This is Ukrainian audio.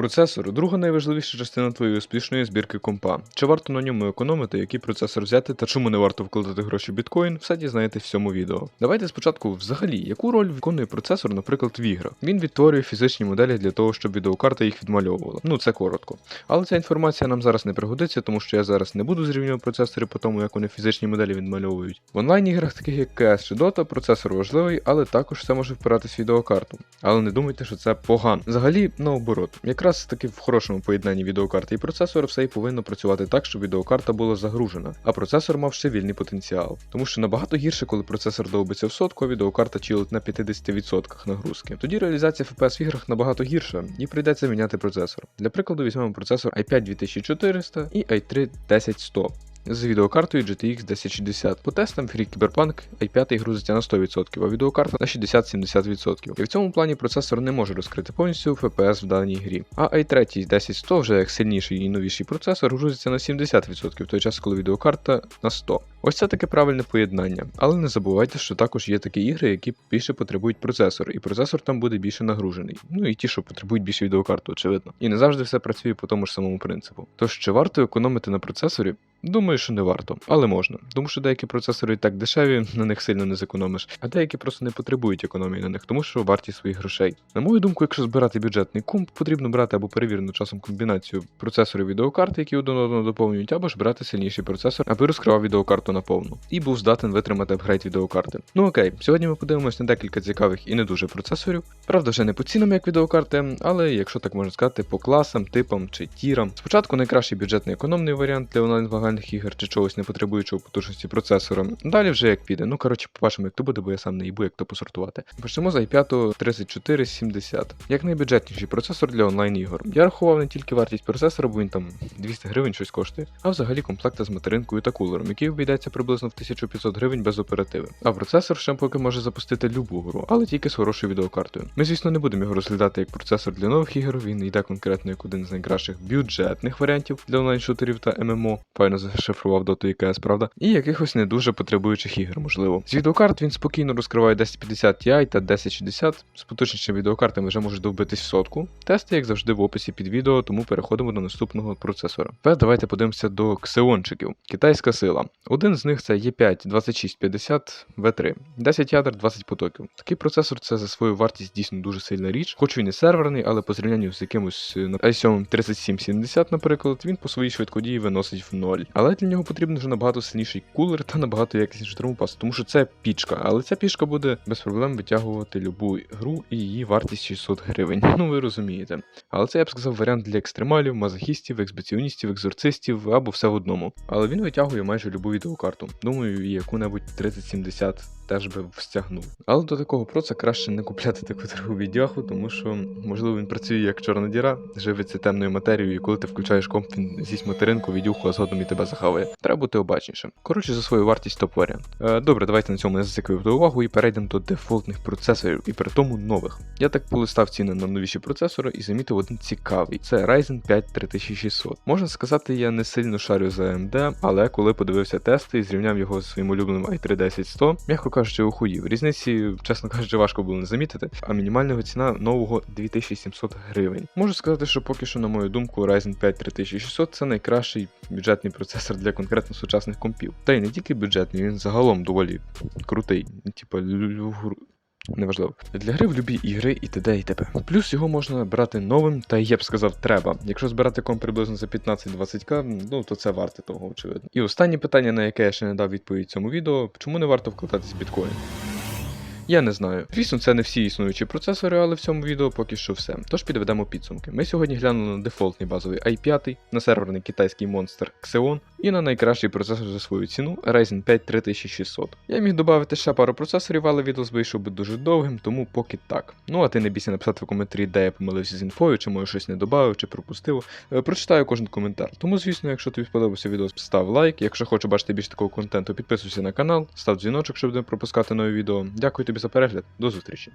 Процесор друга найважливіша частина твоєї успішної збірки компа. Чи варто на ньому економити, який процесор взяти та чому не варто вкладати гроші в біткоін, все дізнаєтесь в цьому відео. Давайте спочатку, взагалі, яку роль виконує процесор, наприклад, в іграх. Він відтворює фізичні моделі для того, щоб відеокарта їх відмальовувала. Ну це коротко. Але ця інформація нам зараз не пригодиться, тому що я зараз не буду зрівнювати процесори по тому, як вони фізичні моделі відмальовують. В онлайн-іграх, таких як CS чи Dota, процесор важливий, але також все може впиратись в відеокарту. Але не думайте, що це погано. Взагалі, наоборот, якраз таки в хорошому поєднанні відеокарти і процесора все і повинно працювати так, щоб відеокарта була загружена, а процесор мав ще вільний потенціал. Тому що набагато гірше, коли процесор довбиться в сотку, а відеокарта чилить на 50% нагрузки. Тоді реалізація FPS в іграх набагато гірша, і прийдеться міняти процесор. Для прикладу візьмемо процесор i5 2400 і i3 10100 з відеокартою GTX 1060. По тестам Free Cyberpunk i5 грузиться на 100%, а відеокарта на 60-70%. І в цьому плані процесор не може розкрити повністю FPS в даній грі. А i3 10100 вже як сильніший і новіший процесор грузиться на 70%, в той час, коли відеокарта на 100%. Ось це таке правильне поєднання. Але не забувайте, що також є такі ігри, які більше потребують процесор, і процесор там буде більше нагружений. Ну і ті, що потребують більше відеокарту, очевидно. І не завжди все працює по тому ж самому принципу. Тож чи варто економити на процесорі? Думаю, що не варто, але можна. Тому що деякі процесори і так дешеві, на них сильно не зекономиш, а деякі просто не потребують економії на них, тому що варті своїх грошей. На мою думку, якщо збирати бюджетний комп, потрібно брати або перевірену часом комбінацію процесорів відеокарти, які один одного доповнюють, або ж брати сильніший процесор, аби розкривав відеокарту наповну, і був здатен витримати апгрейд відеокарти. Ну окей, сьогодні ми подивимося на декілька цікавих і не дуже процесорів. Правда, вже не по цінам, як відеокарти, але якщо так можна сказати, по класам, типам чи тірам. Спочатку найкращий бюджетний економний варіант для онлайн вагальних ігор чи чогось не потребуючого потужності процесора. Далі вже як піде. Ну коротше, побачимо, як то буде, бо я сам не їбу, як то посортувати. Почнемо з i5 3470. Як найбюджетніший процесор для онлайн ігор. Я рахував не тільки вартість процесора, бо він там 200 гривень щось коштує, а взагалі комплекта з материнкою та кулером, який обійдеться приблизно в 1500 гривень без оперативи. А процесор ще поки може запустити любу гру, але тільки з хорошою відеокартою. Ми, звісно, не будемо його розглядати як процесор для нових ігор, він йде конкретно як один з найкращих бюджетних варіантів для онлайн-шутерів та ММО. Файно зашифрував Dota і CS, правда? І якихось не дуже потребуючих ігор, можливо. З відеокарт він спокійно розкриває 1050 Ti та 1060. З поточнішими відеокартами вже можуть довбитись в сотку. Тести, як завжди, в описі під відео, тому переходимо до наступного процесора. Тепер давайте подивимося до ксеончиків. Китайська сила. Один з них це E5 2650 V3, 10 ядер, 20 потоків. Такий процесор це за свою вартість дійсно дуже сильна річ, хоч він і серверний, але по зрівнянню з якимось е, i7 3770, наприклад, він по своїй швидкодії виносить в ноль. Але для нього потрібен вже набагато сильніший кулер та набагато якісніший термопас, тому що це пічка, але ця пічка буде без проблем витягувати любу гру і її вартість 600 гривень. Ну ви розумієте. Але це я б сказав варіант для екстремалів, мазохістів, експедиціоністів, екзорцистів або все в одному. Але він витягує майже любу відеокарту. Думаю, яку-небудь 3070 теж би встягнув. Але до такого проца краще не купляти таку дорогу віддяху, тому що, можливо, він працює як чорна діра, живиться темною матерією, і коли ти включаєш комп, він з'їсть материнку, відюху, а згодом і тебе захаває. Треба бути обачнішим. Коротше, за свою вартість топ варіант. Е, добре, давайте на цьому не зациклювати увагу і перейдемо до дефолтних процесорів, і при тому нових. Я так полистав ціни на новіші процесори і замітив один цікавий: це Ryzen 5 3600. Можна сказати, я не сильно шарю за AMD, але коли подивився тести і зрівняв його з своїм улюбленим i3 10100, м'яко кажучи, ухуїв. Різниці, чесно кажучи, важко було не замітити, а мінімальна ціна нового 2700 гривень. Можу сказати, що поки що, на мою думку, Ryzen 5 3600 це найкращий бюджетний процесор для конкретно сучасних компів. Та й не тільки бюджетний, він загалом доволі крутий. Типа Неважливо. Для гри в любі ігри і т.д. і т.п. Плюс його можна брати новим, та я б сказав, треба. Якщо збирати комп приблизно за 15-20к, ну то це варте того, очевидно. І останнє питання, на яке я ще не дав відповідь цьому відео, чому не варто вкладатись в біткоін? Я не знаю. Звісно, це не всі існуючі процесори, але в цьому відео поки що все. Тож підведемо підсумки. Ми сьогодні глянули на дефолтний базовий i5, на серверний китайський монстр Xeon і на найкращий процесор за свою ціну Ryzen 5 3600. Я міг додати ще пару процесорів, але відео вийшов би дуже довгим, тому поки так. Ну а ти не бійся написати в коментарі, де я помилився з інфою, чи може щось не додав, чи пропустив. Е, Прочитаю кожен коментар. Тому, звісно, якщо тобі сподобався відео, став лайк. Якщо хочеш бачити більше такого контенту, підписуйся на канал, став дзвіночок, щоб не пропускати нові відео. Дякую тобі за перегляд, до зустрічі.